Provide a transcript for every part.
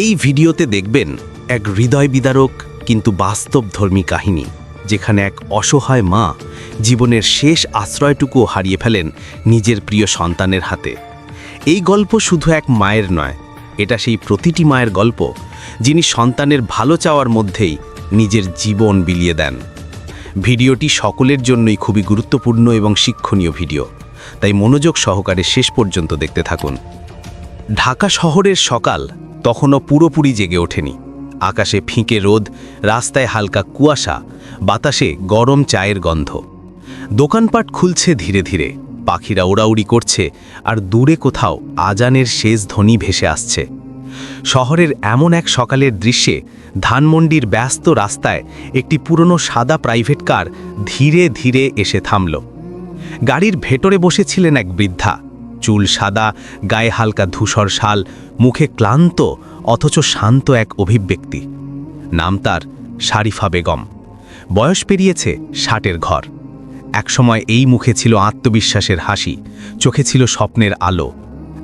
এই ভিডিওতে দেখবেন এক হৃদয় বিদারক কিন্তু বাস্তবধর্মী কাহিনী, যেখানে এক অসহায় মা জীবনের শেষ আশ্রয়টুকুও হারিয়ে ফেলেন নিজের প্রিয় সন্তানের হাতে। এই গল্প শুধু এক মায়ের নয়, এটা সেই প্রতিটি মায়ের গল্প যিনি সন্তানের ভালো চাওয়ার মধ্যেই নিজের জীবন বিলিয়ে দেন। ভিডিওটি সকলের জন্যই খুবই গুরুত্বপূর্ণ এবং শিক্ষণীয় ভিডিও, তাই মনোযোগ সহকারে শেষ পর্যন্ত দেখতে থাকুন। ঢাকা শহরের সকাল তখনও পুরোপুরি জেগে ওঠেনি। আকাশে ফিঁকে রোদ, রাস্তায় হালকা কুয়াশা, বাতাসে গরম চায়ের গন্ধ। দোকানপাট খুলছে ধীরে ধীরে। পাখিরা ওড়াউড়ি করছে, আর দূরে কোথাও আজানের শেষ ধ্বনি ভেসে আসছে। শহরের এমন এক সকালের দৃশ্যে ধানমন্ডির ব্যস্ত রাস্তায় একটি পুরনো সাদা প্রাইভেট কার ধীরে ধীরে এসে থামল। গাড়ির ভেতরে বসেছিলেন এক বৃদ্ধা। চুল সাদা, গায়ে হালকা ধূসর শাল, মুখে ক্লান্ত, অথচ শান্ত এক অভিব্যক্তি। নাম তার শারিফা বেগম। বয়স পেরিয়েছে ষাটের ঘর। একসময় এই মুখে ছিল আত্মবিশ্বাসের হাসি, চোখে ছিল স্বপ্নের আলো।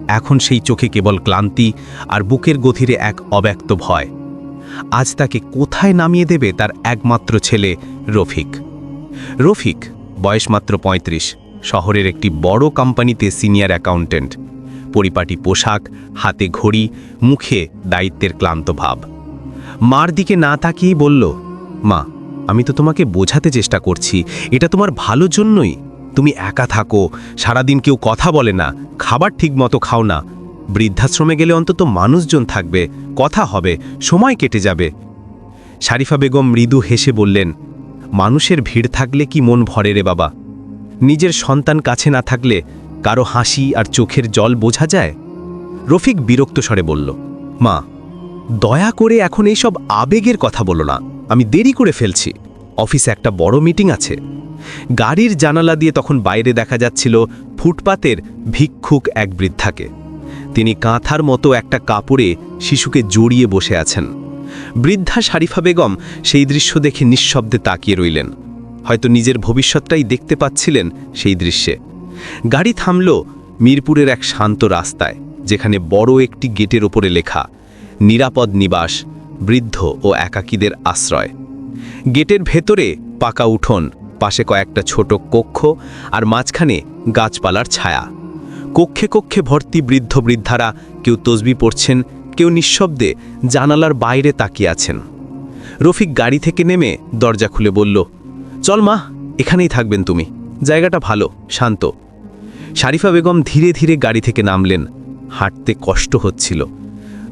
এখন সেই চোখে কেবল ক্লান্তি আর বুকের গভীরে এক অব্যক্ত ভয়। আজ তাকে কোথায় নামিয়ে দেবে তার একমাত্র ছেলে রফিক। রফিক, বয়স মাত্র ৩৫ শহরের একটি বড় কোম্পানিতে সিনিয়র অ্যাকাউন্টেন্ট পরিপাটি পোশাক, হাতে ঘড়ি, মুখে দায়িত্বের ক্লান্ত ভাব। মার দিকে না তাকিয়েই বলল, মা, আমি তো তোমাকে বোঝাতে চেষ্টা করছি। এটা তোমার ভালো জন্যই। তুমি একা থাকো, সারাদিন কেউ কথা বলে না, খাবার ঠিক মতো খাও না। বৃদ্ধাশ্রমে গেলে অন্তত মানুষজন থাকবে, কথা হবে, সময় কেটে যাবে। শারিফা বেগম মৃদু হেসে বললেন, মানুষের ভিড় থাকলে কি মন ভরে রে বাবা? নিজের সন্তান কাছে না থাকলে কারও হাসি আর চোখের জল বোঝা যায়? রফিক বিরক্ত স্বরে বলল, মা, দয়া করে এখন এইসব আবেগের কথা বলো না। আমি দেরি করে ফেলছি। অফিসে একটা বড় মিটিং আছে। গাড়ির জানালা দিয়ে তখন বাইরে দেখা যাচ্ছিল ফুটপাতের ভিক্ষুক এক বৃদ্ধাকে। তিনি কাঁথার মতো একটা কাপড়ে শিশুকে জড়িয়ে বসে আছেন। বৃদ্ধা শারিফা বেগম সেই দৃশ্য দেখে নিঃশব্দে তাকিয়ে রইলেন। হয়তো নিজের ভবিষ্যৎটাই দেখতে পাচ্ছিলেন সেই দৃশ্যে। গাড়ি থামল মিরপুরের এক শান্ত রাস্তায়, যেখানে বড় একটি গেটের ওপরে লেখা, নিরাপদ নিবাস, বৃদ্ধ ও একাকীদের আশ্রয়। গেটের ভেতরে পাকা উঠোন, পাশে কয়েকটা ছোট কক্ষ আর মাঝখানে গাছপালার ছায়া। কক্ষে কক্ষে ভর্তি বৃদ্ধ বৃদ্ধারা কেউ তসবি পড়ছেন, কেউ নিঃশব্দে জানালার বাইরে তাকিয়ে আছেন। রফিক গাড়ি থেকে নেমে দরজা খুলে বলল চল মা, এখানেই থাকবেন তুমি। জায়গাটা ভালো, শান্ত। শারিফা বেগম ধীরে ধীরে গাড়ি থেকে নামলেন। হাঁটতে কষ্ট হচ্ছিল।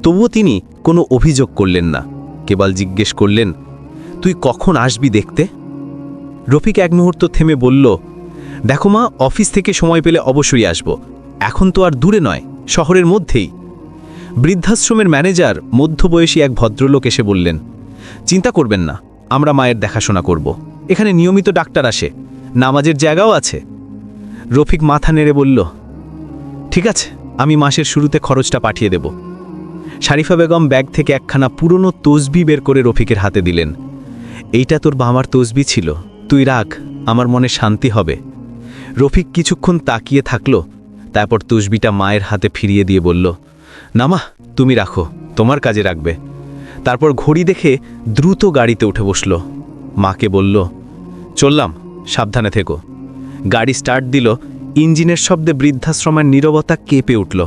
তবুও তিনি কোনো অভিযোগ করলেন না। কেবল জিজ্ঞেস করলেন, তুই কখন আসবি দেখতে? রফিক এক মুহূর্ত থেমে বলল, দেখো মা, অফিস থেকে সময় পেলে অবশ্যই আসব। এখন তো আর দূরে নয়, শহরের মধ্যেই। বৃদ্ধাশ্রমের ম্যানেজার, মধ্যবয়সী এক ভদ্রলোক এসে বললেন, চিন্তা করবেন না, আমরা মায়ের দেখাশোনা করব। এখানে নিয়মিত ডাক্তার আসে। নামাজের জায়গাও আছে। রফিক মাথা নেড়ে বলল, ঠিক আছে, আমি মাসের শুরুতে খরচটা পাঠিয়ে দেব। শারিফা বেগম ব্যাগ থেকে একখানা পুরনো তসবি বের করে রফিকের হাতে দিলেন। এইটা তোর বাবার তসবি ছিল। তুই রাখ, আমার মনে শান্তি হবে। রফিক কিছুক্ষণ তাকিয়ে থাকল, তারপর তসবিটা মায়ের হাতে ফিরিয়ে দিয়ে বলল নামা তুমি রাখো, তোমার কাজে রাখবে। তারপর ঘড়ি দেখে দ্রুত গাড়িতে উঠে বসল। মাকে বলল চললাম, সাবধানে থেকো। গাড়ি স্টার্ট দিল, ইঞ্জিনের শব্দে বৃদ্ধাশ্রমের নীরবতা কেঁপে উঠল।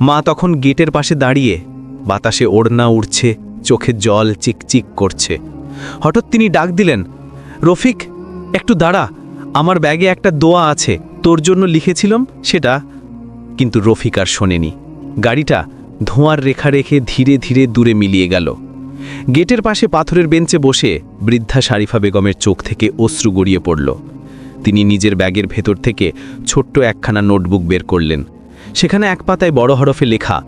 মা তখন গেটের পাশে দাঁড়িয়ে, বাতাসে ওড়না উড়ছে, চোখে জল চিকচিক করছে। হঠাৎ তিনি ডাক দিলেন, রফিক, একটু দাঁড়া, আমার ব্যাগে একটা দোয়া আছে, তোর জন্য লিখেছিলাম সেটা। কিন্তু রফিক আর শোনেনি। গাড়িটা ধোঁয়ার রেখা রেখে ধীরে ধীরে দূরে মিলিয়ে গেল। গেটের পাশে পাথরের বেঞ্চে বসে বৃদ্ধা শারিফা বেগমের চোখ থেকে অশ্রু গড়িয়ে পড়ল। তিনি নিজের ব্যাগের ভেতর থেকে ছোট্ট একখানা নোটবুক বের করলেন। সেখানে এক পাতায় বড় হরফে লেখা,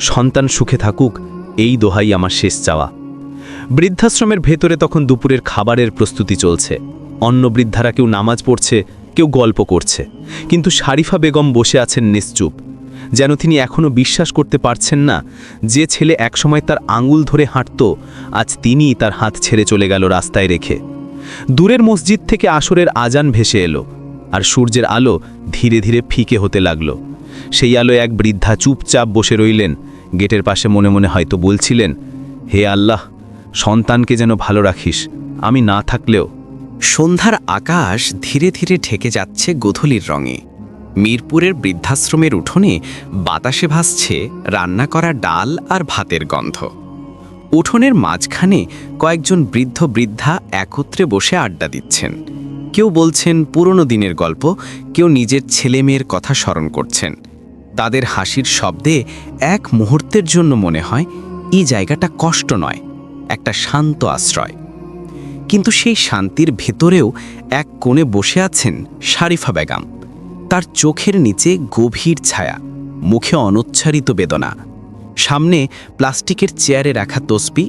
সন্তান সুখে থাকুক, এই দোহাই আমার শেষ চাওয়া। বৃদ্ধাশ্রমের ভেতরে তখন দুপুরের খাবারের প্রস্তুতি চলছে। অন্য বৃদ্ধারা কেউ নামাজ পড়ছে, কেউ গল্প করছে। কিন্তু শারিফা বেগম বসে আছেন নিশ্চুপ। যেন তিনি এখনও বিশ্বাস করতে পারছেন না যে ছেলে একসময় তার আঙুল ধরে হাঁটত, আজ তিনিই তার হাত ছেড়ে চলে গেল রাস্তায় রেখে। দূরের মসজিদ থেকে আসরের আজান ভেসে এলো, আর সূর্যের আলো ধীরে ধীরে ফিকে হতে লাগল। সেই আলো এক বৃদ্ধা চুপচাপ বসে রইলেন। গেটের পাশে মনে মনে হয়তো বলছিলেন, হে আল্লাহ, সন্তানকে যেন ভালো রাখিস, আমি না থাকলেও। সন্ধ্যার আকাশ ধীরে ধীরে ঠেকে যাচ্ছে গোধূলির রঙে। মিরপুরের বৃদ্ধাশ্রমের উঠোনে বাতাসে ভাসছে রান্না করা ডাল আর ভাতের গন্ধ। উঠোনের মাঝখানে কয়েকজন বৃদ্ধ বৃদ্ধা একত্রে বসে আড্ডা দিচ্ছেন। কেউ বলছেন, পুরনো দিনের গল্প। কেউ নিজের ছেলে মেয়ের কথা স্মরণ করছেন। তাদের হাসির শব্দে এক মুহূর্তের জন্য মনে হয়, এই জায়গাটা কষ্ট নয়, একটা শান্ত আশ্রয়। কিন্তু সেই শান্তির ভেতরেও এক কোণে বসে আছেন শারিফা বেগম। তার চোখের নিচে গভীর ছায়া, মুখে অনুচ্চারিত বেদনা। সামনে প্লাস্টিকের চেয়ারে রাখা তসবি,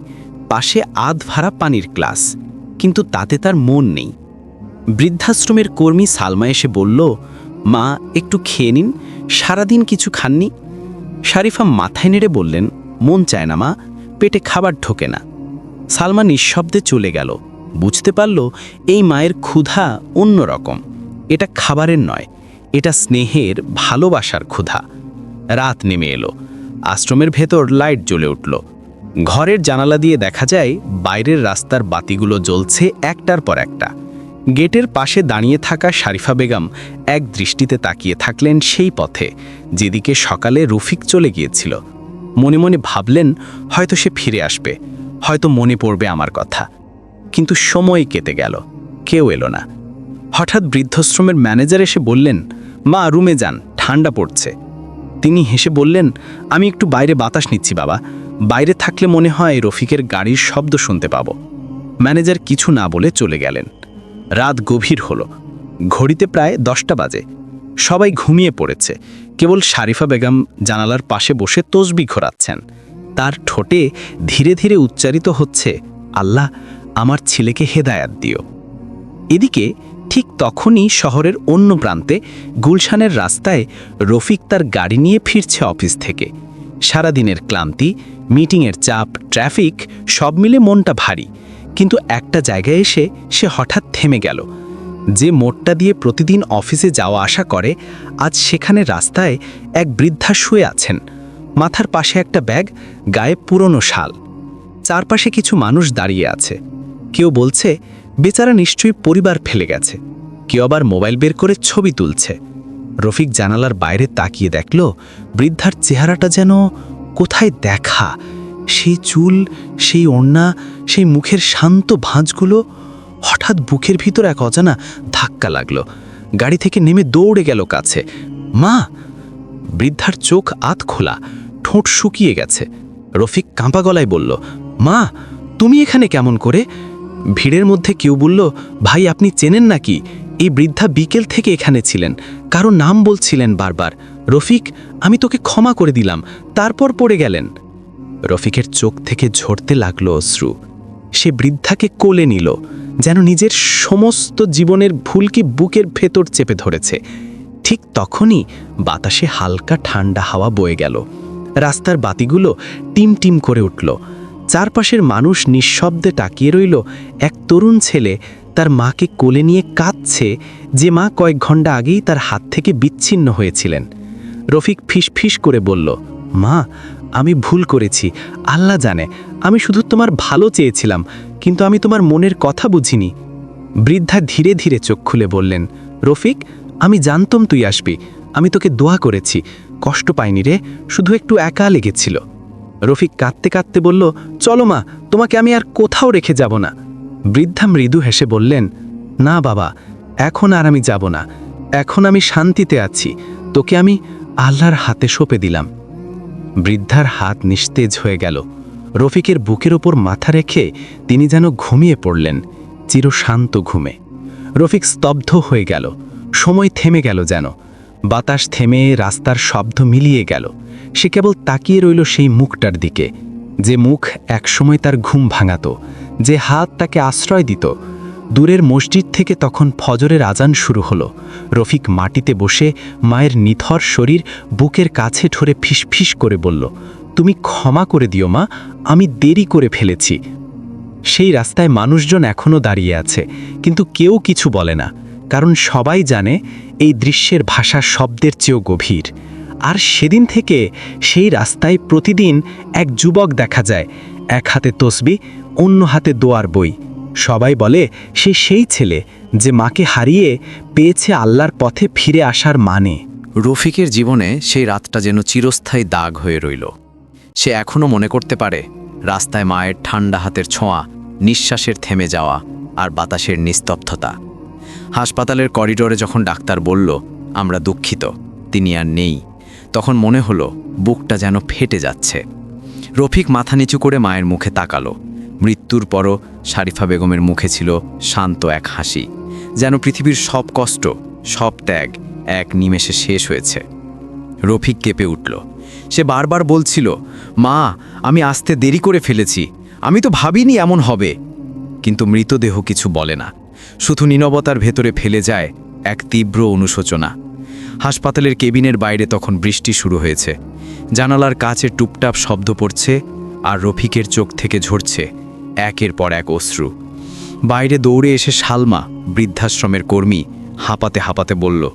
পাশে আধ ভাড়া পানির গ্লাস, কিন্তু তাতে তার মন নেই। বৃদ্ধাশ্রমের কর্মী সালমা এসে বলল, মা, একটু খেয়ে নিন, সারাদিন কিছু খাননি? শারিফা মাথায় নেড়ে বললেন, মন চায় না মা, পেটে খাবার ঢোকে না। সালমা নিঃশব্দে চলে গেল। বুঝতে পারল, এই মায়ের ক্ষুধা অন্যরকম এটা খাবারের নয় এটা স্নেহের ভালোবাসার ক্ষুধা। রাত নেমে এলো। আশ্রমের ভেতর লাইট জ্বলে উঠল। ঘরের জানালা দিয়ে দেখা যায়, বাইরের রাস্তার বাতিগুলো জ্বলছে একটার পর একটা। গেটের পাশে দাঁড়িয়ে থাকা শারিফা বেগম এক দৃষ্টিতে তাকিয়ে থাকলেন সেই পথে, যেদিকে সকালে রফিক চলে গিয়েছিল। মনে মনে ভাবলেন, হয়তো সে ফিরে আসবে, হয়তো মনে পড়বে আমার কথা। কিন্তু সময় কেটে গেল, কেউ এলো না। হঠাৎ বৃদ্ধাশ্রমের ম্যানেজার এসে বললেন মা রুমে যান, ঠান্ডা পড়ছে। তিনি হেসে বললেন, আমি একটু বাইরে বাতাস নিচ্ছি বাবা। বাইরে থাকলে মনে হয় রফিকের গাড়ির শব্দ শুনতে পাবো। ম্যানেজার কিছু না বলে চলে গেলেন। রাত গভীর হলো। ঘড়িতে প্রায় দশটা বাজে। সবাই ঘুমিয়ে পড়েছে। কেবল শারিফা বেগম জানালার পাশে বসে তসবি ঘোরাচ্ছেন। তার ঠোঁটে ধীরে ধীরে উচ্চারিত হচ্ছে, আল্লাহ, আমার ছেলেকে হেদায়াত দিও। এদিকে ঠিক তখনই শহরের অন্য প্রান্তে গুলশানের রাস্তায় রফিক তার গাড়ি নিয়ে ফিরছে অফিস থেকে। সারাদিনের ক্লান্তি, মিটিংয়ের চাপ, ট্রাফিক, সব মিলে মনটা ভারী। কিন্তু একটা জায়গায় এসে সে হঠাৎ থেমে গেল। যে মোড়টা দিয়ে প্রতিদিন অফিসে যাওয়া আসা করে, আজ সেখানে রাস্তায় এক বৃদ্ধা শুয়ে আছেন। মাথার পাশে একটা ব্যাগ, গায়ে পুরনো শাল। চারপাশে কিছু মানুষ দাঁড়িয়ে আছে। কেউ বলছে বেচারা নিশ্চয়ই পরিবার ফেলে গেছে। কেউ আবার মোবাইল বের করে ছবি তুলছে। রফিক জানালার বাইরে তাকিয়ে দেখল, বৃদ্ধার চেহারাটা যেন কোথায় দেখা। সেই চুল, সেই ওড়না, সেই মুখের শান্ত ভাঁজগুলো হঠাৎ বুকের ভিতর এক অজানা ধাক্কা লাগল। গাড়ি থেকে নেমে দৌড়ে গেল কাছে। মা! বৃদ্ধার চোখ আত খোলা, ঠোঁট শুকিয়ে গেছে। রফিক কাঁপা গলায় বলল, মা, তুমি এখানে কেমন করে? ভিড়ের মধ্যে কেউ বলল, ভাই, আপনি চেনেন নাকি? এই বৃদ্ধা বিকেল থেকে এখানে ছিলেন। কারও নাম বলছিলেন বারবার। রফিক, আমি তোকে ক্ষমা করে দিলাম। তারপর পড়ে গেলেন। রফিকের চোখ থেকে ঝরতে লাগল অশ্রু। সে বৃদ্ধাকে কোলে নিল, যেন নিজের সমস্ত জীবনের ভুলকে বুকের ভেতর চেপে ধরেছে। ঠিক তখনই বাতাসে হালকা ঠান্ডা হাওয়া বয়ে গেল। রাস্তার বাতিগুলো টিম টিম করে উঠল। চারপাশের মানুষ নিঃশব্দে তাকিয়ে রইল। এক তরুণ ছেলে তার মাকে কোলে নিয়ে কাঁদছে। যে মা কয়েক ঘণ্টা আগেই তার হাত থেকে বিচ্ছিন্ন হয়েছিলেন। রফিক ফিস করে বলল, মা, আমি ভুল করেছি। আল্লাহ জানে, আমি শুধু তোমার ভালো চেয়েছিলাম, কিন্তু আমি তোমার মনের কথা বুঝিনি। বৃদ্ধা ধীরে ধীরে চোখ খুলে বললেন, রফিক, আমি জানতাম তুই আসবি। আমি তোকে দোয়া করেছি। কষ্ট পাইনি রে, শুধু একটু একা লেগেছিল। রফিক কাঁদতে কাঁদতে বলল, চলো মা, তোমাকে আমি আর কোথাও রেখে যাব না। বৃদ্ধা মৃদু হেসে বললেন, না বাবা, এখন আর আমি যাব না। এখন আমি শান্তিতে আছি। তোকে আমি আল্লাহর হাতে সঁপে দিলাম। বৃদ্ধার হাত নিস্তেজ হয়ে গেল। রফিকের বুকের ওপর মাথা রেখে তিনি যেন ঘুমিয়ে পড়লেন, চিরশান্ত ঘুমে। রফিক স্তব্ধ হয়ে গেল। সময় থেমে গেল যেন। বাতাস থেমে রাস্তার শব্দ মিলিয়ে গেল। সে কেবল তাকিয়ে রইল সেই মুখটার দিকে। যে মুখ একসময় তার ঘুম ভাঙাত, যে হাত তাকে আশ্রয় দিত। দূরের মসজিদ থেকে তখন ফজরের আজান শুরু হলো। রফিক মাটিতে বসে মায়ের নিথর শরীর বুকের কাছে ঠরে ফিসফিস করে বলল, তুমি ক্ষমা করে দিও মা, আমি দেরি করে ফেলেছি। সেই রাস্তায় মানুষজন এখনও দাঁড়িয়ে আছে, কিন্তু কেউ কিছু বলে না, কারণ সবাই জানে এই দৃশ্যের ভাষা শব্দের চেয়েও গভীর। আর সেদিন থেকে সেই রাস্তায় প্রতিদিন এক যুবক দেখা যায়, এক হাতে তসবি, অন্য হাতে দোয়ার বই। সবাই বলে, সে সেই ছেলে যে মাকে হারিয়ে পেয়েছে আল্লাহর পথে ফিরে আসার মানে। রফিকের জীবনে সেই রাতটা যেন চিরস্থায়ী দাগ হয়ে রইল। সে এখনও মনে করতে পারে, রাস্তায় মায়ের ঠান্ডা হাতের ছোঁয়া, নিঃশ্বাসের থেমে যাওয়া আর বাতাসের নিস্তব্ধতা। হাসপাতালের করিডোরে যখন ডাক্তার বলল, আমরা দুঃখিত, তিনি আর নেই, তখন মনে হলো, বুকটা যেন ফেটে যাচ্ছে। রফিক মাথা নিচু করে মায়ের মুখে তাকালো। মৃত্যুর পরও শারিফা বেগমের মুখে ছিল শান্ত এক হাসি, যেন পৃথিবীর সব কষ্ট, সব ত্যাগ এক নিমেষে শেষ হয়েছে। রফিক কেঁপে উঠল। সে বারবার বলছিল, মা, আমি আসতে দেরি করে ফেলেছি, আমি তো ভাবিনি এমন হবে। কিন্তু মৃতদেহ কিছু বলে না। শুধু নীনবতার ভেতরে ফেলে যায় এক তীব্র অনুশোচনা। হাসপাতালের কেবিনের বাইরে তখন বৃষ্টি শুরু হয়েছে। জানালার কাছে টুপটাপ শব্দ পড়ছে আর রফিকের চোখ থেকে ঝরছে একের পর এক অশ্রু। বাইরে দৌড়ে এসে সালমা, বৃদ্ধাশ্রমের কর্মী, হাঁপাতে হাঁপাতে বলল,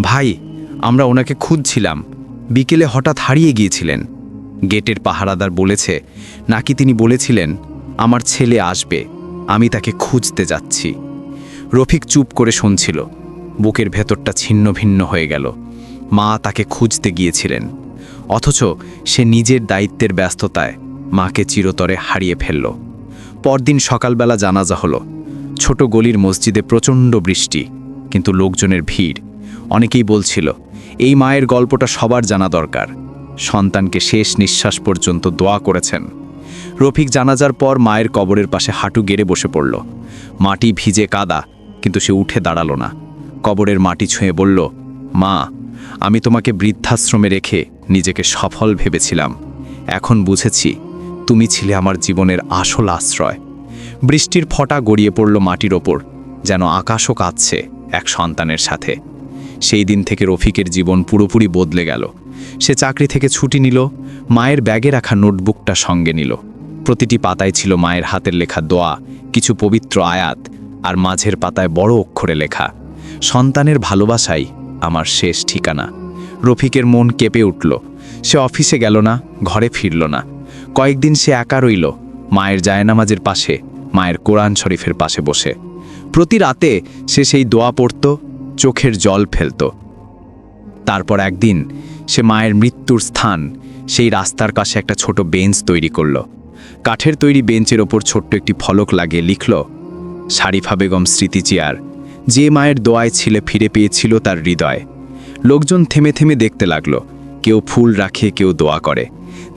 ভাই, আমরা ওনাকে খুঁজছিলাম। বিকেলে হঠাৎ হারিয়ে গিয়েছিলেন। গেটের পাহারাদার বলেছে, নাকি তিনি বলেছিলেন, আমার ছেলে আসবে, আমি তাকে খুঁজতে যাচ্ছি। রফিক চুপ করে শুনছিল। বুকের ভেতরটা ছিন্ন ভিন্ন হয়ে গেল। মা তাকে খুঁজতে গিয়েছিলেন। অথচ সে নিজের দায়িত্বের ব্যস্ততায় মাকে চিরতরে হারিয়ে ফেলল। পরদিন সকালবেলা জানাজা হলো। ছোট গলির মসজিদে প্রচণ্ড বৃষ্টি, কিন্তু লোকজনের ভিড়। অনেকেই বলছিল, এই মায়ের গল্পটা সবার জানা দরকার। সন্তানকে শেষ নিঃশ্বাস পর্যন্ত দোয়া করেছেন। রফিক জানাজার পর মায়ের কবরের পাশে হাঁটু গেড়ে বসে পড়ল। মাটি ভিজে কাদা কিন্তু সে উঠে দাঁড়াল না। কবরের মাটি ছুঁয়ে বলল, মা, আমি তোমাকে বৃদ্ধাশ্রমে রেখে নিজেকে সফল ভেবেছিলাম। এখন বুঝেছি, তুমি ছিলে আমার জীবনের আসল আশ্রয়। বৃষ্টির ফটা গড়িয়ে পড়ল মাটির ওপর, যেন আকাশও কাঁদছে এক সন্তানের সাথে। সেই দিন থেকে রফিকের জীবন পুরোপুরি বদলে গেল। সে চাকরি থেকে ছুটি নিল, মায়ের ব্যাগে রাখা নোটবুকটা সঙ্গে নিল। প্রতিটি পাতায় ছিল মায়ের হাতের লেখা দোয়া, কিছু পবিত্র আয়াত আর মাঝের পাতায় বড় অক্ষরে লেখা, সন্তানের ভালোবাসাই আমার শেষ ঠিকানা। রফিকের মন কেঁপে উঠল। সে অফিসে গেল না, ঘরে ফিরল না। কয়েকদিন সে একা রইল, মায়ের জায়নামাজের পাশে, মায়ের কোরআন শরীফের পাশে বসে। প্রতি রাতে সে সেই দোয়া পড়ত, চোখের জল ফেলত। তারপর একদিন সে মায়ের মৃত্যুর স্থান, সেই রাস্তার কাছে একটা ছোট বেঞ্চ তৈরি করল। কাঠের তৈরি বেঞ্চের ওপর ছোট্ট একটি ফলক লাগিয়ে লিখল শারিফা বেগম স্মৃতি চেয়ার। যে মায়ের দোয়ায় ছিলে ফিরে পেয়েছিল তার হৃদয়। লোকজন থেমে থেমে দেখতে লাগল। কেউ ফুল রাখে, কেউ দোয়া করে।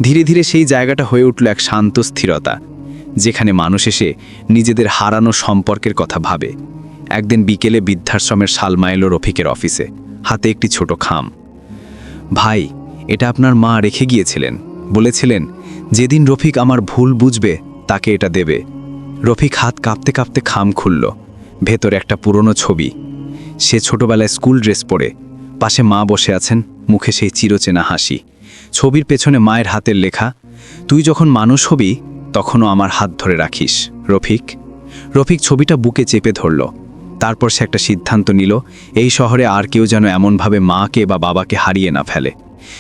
ধীরে ধীরে সেই জায়গাটা হয়ে উঠল এক শান্ত স্থিরতা, যেখানে মানুষ এসে নিজেদের হারানো সম্পর্কের কথা ভাবে। একদিন বিকেলে বৃদ্ধাশ্রমের সালমা এলো রফিকের অফিসে। হাতে একটি ছোট খাম। ভাই, এটা আপনার মা রেখে গিয়েছিলেন। বলেছিলেন, যেদিন রফিক আমার ভুল বুঝবে, তাকে এটা দেবে। রফিক হাত কাঁপতে কাঁপতে খাম খুলল। ভেতরে একটা পুরনো ছবি। সে ছোটবেলায় স্কুল ড্রেস পরে। পাশে মা বসে আছেন, মুখে সেই চিরচেনা হাসি। ছবির পেছনে মায়ের হাতের লেখা, তুই যখন মানুষ হবি, তখনও আমার হাত ধরে রাখিস। রফিক। রফিক ছবিটা বুকে চেপে ধরল। তারপর সে একটা সিদ্ধান্ত নিল, এই শহরে আর কেউ যেন এমনভাবে মাকে বা বাবাকে হারিয়ে না ফেলে।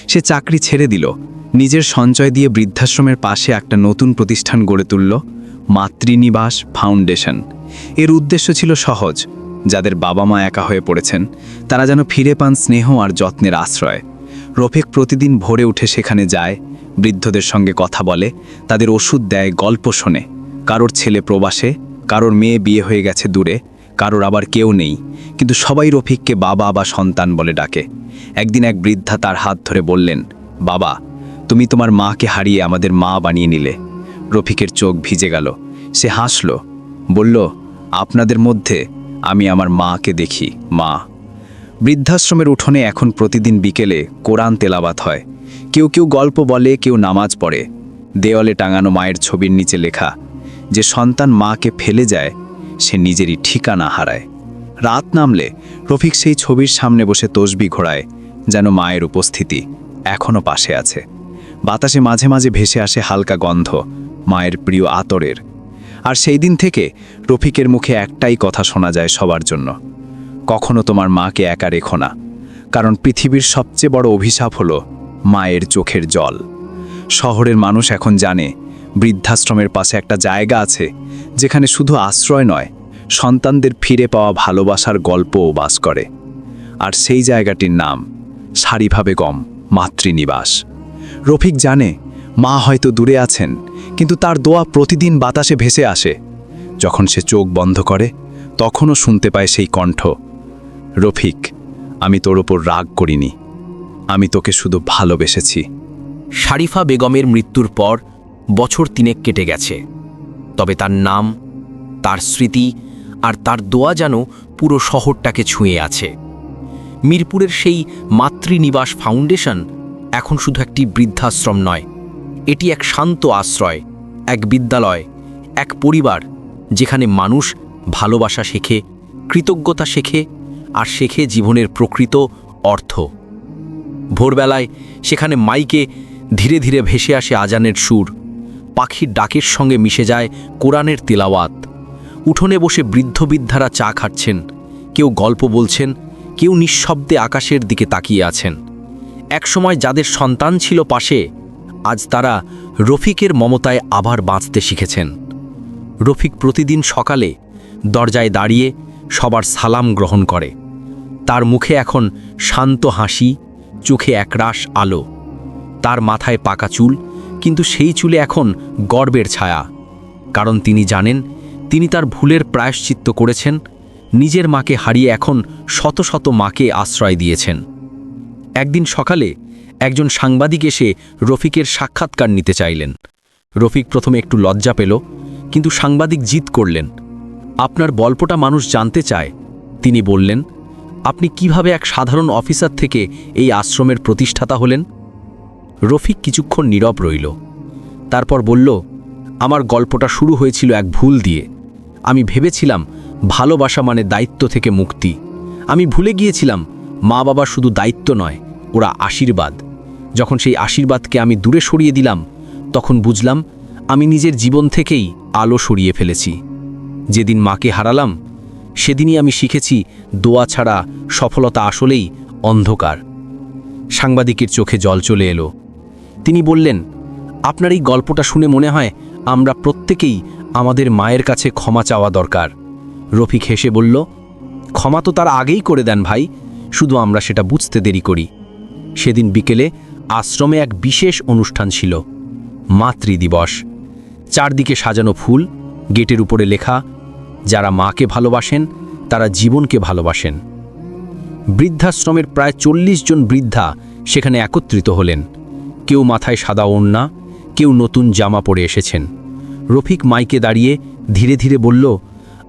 সে চাকরি ছেড়ে দিল। নিজের সঞ্চয় দিয়ে বৃদ্ধাশ্রমের পাশে একটা নতুন প্রতিষ্ঠান গড়ে তুলল। মাতৃনিবাস ফাউন্ডেশন। এর উদ্দেশ্য ছিল সহজ। যাদের বাবা মা একা হয়ে পড়েছেন, তারা যেন ফিরে পান স্নেহ আর যত্নের আশ্রয়। রফিক প্রতিদিন ভোরে উঠে সেখানে যায়, বৃদ্ধদের সঙ্গে কথা বলে, তাদের ওষুধ দেয়, গল্প শোনে। কারোর ছেলে প্রবাসে, কারোর মেয়ে বিয়ে হয়ে গেছে দূরে, কারোর আবার কেউ নেই। কিন্তু সবাই রফিককে বাবা বা সন্তান বলে ডাকে। একদিন এক বৃদ্ধা তার হাত ধরে বললেন, বাবা, তুমি তোমার মাকে হারিয়ে আমাদের মা বানিয়ে নিলে। রফিকের চোখ ভিজে গেল। সে হাসল, বলল, আপনাদের মধ্যে আমি আমার মাকে দেখি, মা। বৃদ্ধাশ্রমের উঠোনে এখন প্রতিদিন বিকেলে কোরআন তেলাবাত হয়। কেউ কেউ গল্প বলে, কেউ নামাজ পড়ে। দেওয়ালে টাঙানো মায়ের ছবির নিচে লেখা, যে সন্তান মাকে ফেলে যায়, সে নিজেরই ঠিকানা হারায়। রাত নামলে রফিক সেই ছবির সামনে বসে তসবি ঘোড়ায় যেন মায়ের উপস্থিতি এখনও পাশে আছে। বাতাসে মাঝে মাঝে ভেসে আসে হালকা গন্ধ, মায়ের প্রিয় আতরের। আর সেই দিন থেকে রফিকের মুখে একটাই কথা শোনা যায় সবার জন্য, কখনো তোমার মাকে একা রেখো না, কারণ পৃথিবীর সবচেয়ে বড় অভিশাপ হলো মায়ের চোখের জল। শহরের মানুষ এখন জানে, বৃদ্ধাশ্রমের পাশে একটা জায়গা আছে, যেখানে শুধু আশ্রয় নয়, সন্তানদের ফিরে পাওয়া ভালোবাসার গল্পও বাস করে। আর সেই জায়গাটির নাম সারিভাবে বেগম মাতৃনিবাস। রফিক জানে, মা হয়তো দূরে আছেন, কিন্তু তার দোয়া প্রতিদিন বাতাসে ভেসে আসে। যখন সে চোখ বন্ধ করে, তখনও শুনতে পায় সেই কণ্ঠ, রফিক, আমি তোর ওপর রাগ করিনি। আমি তোকে শুধু ভালোবেসেছি। শারিফা বেগমের মৃত্যুর পর বছর তিনেক কেটে গেছে। তবে তার নাম, তার স্মৃতি আর তার দোয়া যেন পুরো শহরটাকে ছুঁয়ে আছে। মিরপুরের সেই মাতৃনিবাস ফাউন্ডেশন এখন শুধু একটি বৃদ্ধাশ্রম নয়, এটি এক শান্ত আশ্রয়, এক বিদ্যালয়, এক পরিবার, যেখানে মানুষ ভালোবাসা শেখে, কৃতজ্ঞতা শেখে, আর শেখে জীবনের প্রকৃত অর্থ। ভোরবেলায় সেখানে মাইকে ধীরে ধীরে ভেসে আসে আজানের সুর, পাখির ডাকের সঙ্গে মিশে যায় কোরআনের তেলাওয়াত। উঠোনে বসে বৃদ্ধ বৃদ্ধারা চা খাচ্ছেন, কেউ গল্প বলছেন, কেউ নিঃশব্দে আকাশের দিকে তাকিয়ে আছেন। একসময় যাদের সন্তান ছিল পাশে, আজ তারা রফিকের মমতায় আবার বাঁচতে শিখেছেন। রফিক প্রতিদিন সকালে দরজায় দাঁড়িয়ে সবার সালাম গ্রহণ করে। তার মুখে এখন শান্ত হাসি, চোখে একরাশ আলো। তার মাথায় পাকা চুল, কিন্তু সেই চুলে এখন গর্বের ছায়া। কারণ তিনি জানেন, তিনি তার ভুলের প্রায়শ্চিত্ত করেছেন, নিজের মাকে হারিয়ে এখন শত শত মাকে আশ্রয় দিয়েছেন। একদিন সকালে একজন সাংবাদিক এসে রফিকের সাক্ষাৎকার নিতে চাইলেন। রফিক প্রথমে একটু লজ্জা পেল, কিন্তু সাংবাদিক জিত করলেন। আপনার গল্পটা মানুষ জানতে চায়। তিনি বললেন, আপনি কীভাবে এক সাধারণ অফিসার থেকে এই আশ্রমের প্রতিষ্ঠাতা হলেন? রফিক কিছুক্ষণ নীরব রইল। তারপর বলল, আমার গল্পটা শুরু হয়েছিল এক ভুল দিয়ে। আমি ভেবেছিলাম ভালোবাসা মানে দায়িত্ব থেকে মুক্তি। আমি ভুলে গিয়েছিলাম মা বাবা শুধু দায়িত্ব নয় ওরা আশীর্বাদ। যখন সেই আশীর্বাদকে আমি দূরে সরিয়ে দিলাম, তখন বুঝলাম আমি নিজের জীবন থেকেই আলো সরিয়ে ফেলেছি। যেদিন মাকে হারালাম, সেদিনই আমি শিখেছি দোয়া ছাড়া সফলতা আসলেই অন্ধকার। সাংবাদিকের চোখে জল চলে এলো। তিনি বললেন, আপনার এই গল্পটা শুনে মনে হয় আমরা প্রত্যেকেই আমাদের মায়ের কাছে ক্ষমা চাওয়া দরকার। রফিক হেসে বলল, ক্ষমা তো তার আগেই করে দেন ভাই, শুধু আমরা সেটা বুঝতে দেরি করি। সেদিন বিকেলে আশ্রমে এক বিশেষ অনুষ্ঠান ছিল, মাতৃদিবস। চারদিকে সাজানো ফুল, গেটের উপরে লেখা, যারা মাকে ভালোবাসেন, তারা জীবনকে ভালোবাসেন। বৃদ্ধাশ্রমের প্রায় চল্লিশ জন বৃদ্ধা সেখানে একত্রিত হলেন। কেউ মাথায় সাদা ওড়না, কেউ নতুন জামা পরে এসেছেন। রফিক মাইকে দাঁড়িয়ে ধীরে ধীরে বলল,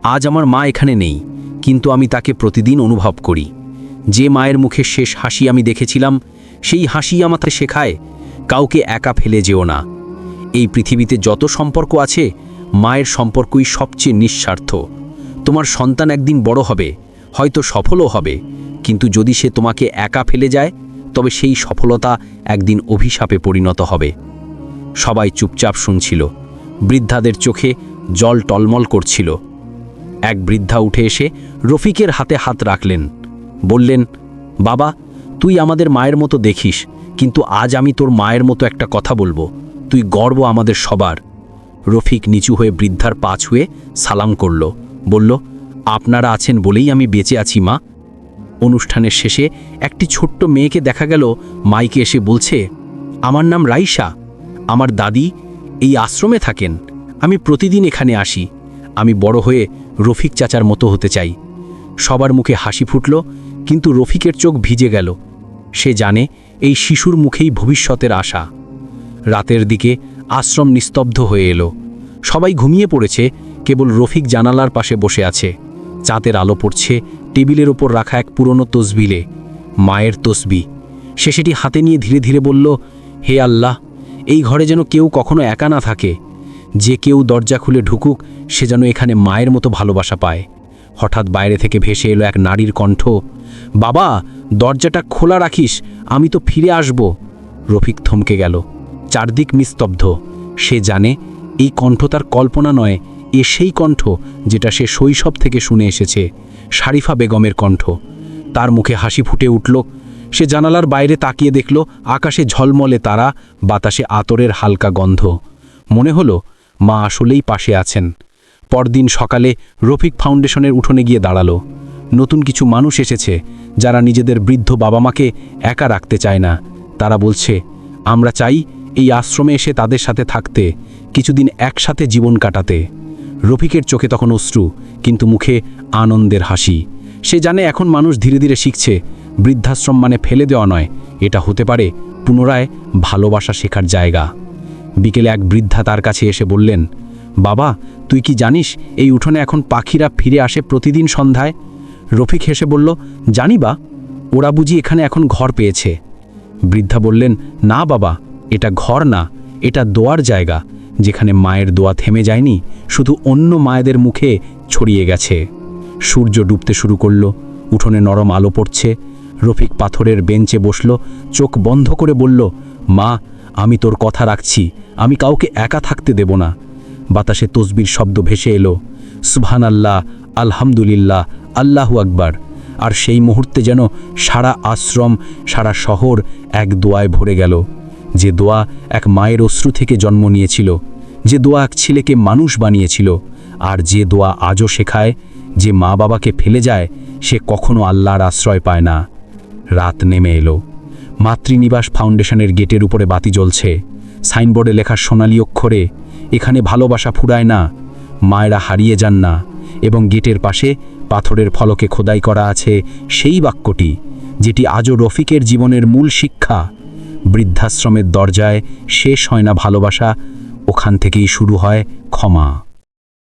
আজ আমার মা এখানে নেই, কিন্তু আমি তাকে প্রতিদিন অনুভব করি। যে মায়ের মুখে শেষ হাসি আমি দেখেছিলাম, সেই হাসি আমাকে শেখায়, কাউকে একা ফেলে যেও না। এই পৃথিবীতে যত সম্পর্ক আছে, মায়ের সম্পর্কই সবচেয়ে নিঃস্বার্থ। তোমার সন্তান একদিন বড় হবে, হয়তো সফলও হবে, কিন্তু যদি সে তোমাকে একা ফেলে যায়, তবে সেই সফলতা একদিন অভিশাপে পরিণত হবে। সবাই চুপচাপ শুনছিল। বৃদ্ধাদের চোখে জল টলমল করছিল। এক বৃদ্ধা উঠে এসে রফিকের হাতে হাত রাখলেন। বললেন, বাবা, তুই আমাদের মায়ের মতো দেখিস, কিন্তু আজ আমি তোর মায়ের মতো একটা কথা বলব। তুই গর্ব আমাদের সবার। রফিক নিচু হয়ে বৃদ্ধার পা ছুঁয়ে সালাম করল, বলল, আপনারা আছেন বলেই আমি বেঁচে আছি, মা। অনুষ্ঠানের শেষে একটি ছোট্ট মেয়েকে দেখা গেল, মাইকে এসে বলছে, আমার নাম রাইসা আমার দাদি এই আশ্রমে থাকেন। আমি প্রতিদিন এখানে আসি। আমি বড় হয়ে রফিক চাচার মতো হতে চাই। সবার মুখে হাসি ফুটল, কিন্তু রফিকের চোখ ভিজে গেল। সে জানে এই শিশুর মুখেই ভবিষ্যতের আশা। রাতের দিকে আশ্রম নিস্তব্ধ হয়ে এলো। সবাই ঘুমিয়ে পড়েছে, কেবল রফিক জানালার পাশে বসে আছে। চাঁদের আলো পড়ছে টেবিলের ওপর রাখা এক পুরনো তসবিলে। মায়ের তসবি। সে সেটি হাতে নিয়ে ধীরে ধীরে বলল, হে আল্লাহ, এই ঘরে যেন কেউ কখনো একা না থাকে। যে কেউ দরজা খুলে ঢুকুক, সে যেন এখানে মায়ের মতো ভালোবাসা পায়। হঠাৎ বাইরে থেকে ভেসে এলো এক নারীর কণ্ঠ, বাবা, দরজাটা খোলা রাখিস, আমি তো ফিরে আসব। রফিক থমকে গেল, চারদিক নিস্তব্ধ। সে জানে, এই কণ্ঠ তার কল্পনা নয়, এ সেই কণ্ঠ যেটা সে শৈশব থেকে শুনে এসেছে শারিফা বেগমের কণ্ঠ। তার মুখে হাসি ফুটে উঠল, সে জানালার বাইরে তাকিয়ে দেখল আকাশে ঝলমলে তারা, বাতাসে আতরের হালকা গন্ধ। মনে হলো, মা আসলেই পাশে আছেন। পরদিন সকালে রফিক ফাউন্ডেশনের উঠোনে গিয়ে দাঁড়াল। নতুন কিছু মানুষ এসেছে যারা নিজেদের বৃদ্ধ বাবা মাকে একা রাখতে চায় না। তারা বলছে, আমরা চাই এই আশ্রমে এসে তাদের সাথে থাকতে, কিছুদিন একসাথে জীবন কাটাতে। রফিকের চোখে তখন অশ্রু, কিন্তু মুখে আনন্দের হাসি। সে জানে এখন মানুষ ধীরে ধীরে শিখছে, বৃদ্ধাশ্রম মানে ফেলে দেওয়া নয়, এটা হতে পারে পুনরায় ভালোবাসা শেখার জায়গা। বিকেলে এক বৃদ্ধা তার কাছে এসে বললেন বাবা, তুই কি জানিস এই উঠোনে এখন পাখিরা ফিরে আসে প্রতিদিন সন্ধ্যায়? রফিক হেসে বলল, জানি বা, ওরা বুঝি এখানে এখন ঘর পেয়েছে। বৃদ্ধা বললেন, না বাবা, এটা ঘর না, এটা দোয়ার জায়গা, যেখানে মায়ের দোয়া থেমে যায়নি, শুধু অন্য মায়েদের মুখে ছড়িয়ে গেছে। সূর্য ডুবতে শুরু করল, উঠোনে নরম আলো পড়ছে। রফিক পাথরের বেঞ্চে বসল, চোখ বন্ধ করে বলল, মা, আমি তোর কথা রাখছি, আমি কাউকে একা থাকতে দেব না। বাতাসে তসবির শব্দ ভেসে এলো। সুবহান আল্লাহ আলহামদুলিল্লাহ, আল্লাহু আকবার। আর সেই মুহূর্তে যেন সারা আশ্রম, সারা শহর এক দোয়ায় ভরে গেল। যে দোয়া এক মায়ের অশ্রু থেকে জন্ম নিয়েছিল, যে দোয়া এক ছেলেকে মানুষ বানিয়েছিল, আর যে দোয়া আজও শেখায় যে মা বাবাকে ফেলে যায়, সে কখনো আল্লাহর আশ্রয় পায় না। রাত নেমে এলো। মাতৃনিবাস ফাউন্ডেশনের গেটের উপরে বাতি জ্বলছে। সাইনবোর্ডে লেখা সোনালি অক্ষরে এখানে ভালোবাসা ফুরায় না, মায়েরা হারিয়ে যান না, এবং গেটের পাশে পাথরের ফলকে খোদাই করা আছে সেই বাক্যটি, যেটি আজও রফিকের জীবনের মূল শিক্ষা। বৃদ্ধাশ্রমের দরজায় শেষ হয় না ভালোবাসা, ওখান থেকেই শুরু হয় ক্ষমা।